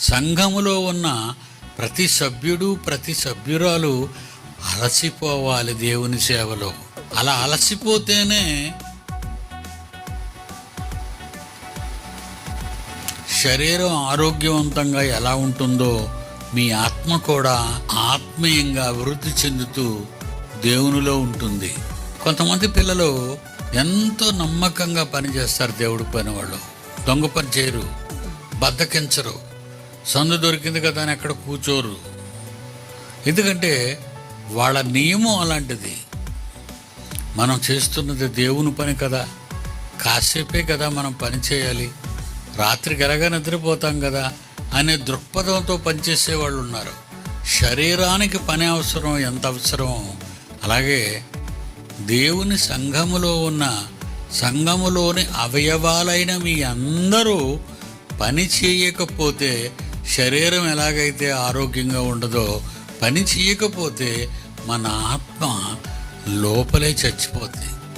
సంఘములో ఉన్న ప్రతి సభ్యుడు ప్రతి సభ్యురాలు అలసిపోవాలి దేవుని సేవలో. అలా అలసిపోతేనే శరీరం ఆరోగ్యవంతంగా ఎలా ఉంటుందో మీ ఆత్మ కూడా ఆత్మీయంగా అభివృద్ధి చెందుతూ దేవునిలో ఉంటుంది. కొంతమంది పిల్లలు ఎంతో నమ్మకంగా పనిచేస్తారు దేవుడి పని వాళ్ళు దొంగ పని చేయరు బద్దకించరు. సందు దొరికింది కదా అని ఎక్కడ కూర్చోరు. ఎందుకంటే వాళ్ళ నియమం అలాంటిది. మనం చేస్తున్నది దేవుని పని కదా. కాసేపే కదా మనం పని చేయాలి. రాత్రికి ఎలాగా నిద్రపోతాం కదా అనే దృక్పథంతో పనిచేసే వాళ్ళు ఉన్నారు. శరీరానికి పని అవసరం ఎంత అవసరం? అలాగే దేవుని సంఘములో ఉన్న సంఘములోని అవయవాలైన మీ అందరూ పని చేయకపోతే శరీరం ఎలాగైతే ఆరోగ్యంగా ఉండదో పని చేయకపోతే మన ఆత్మ లోపలే చచ్చిపోతుంది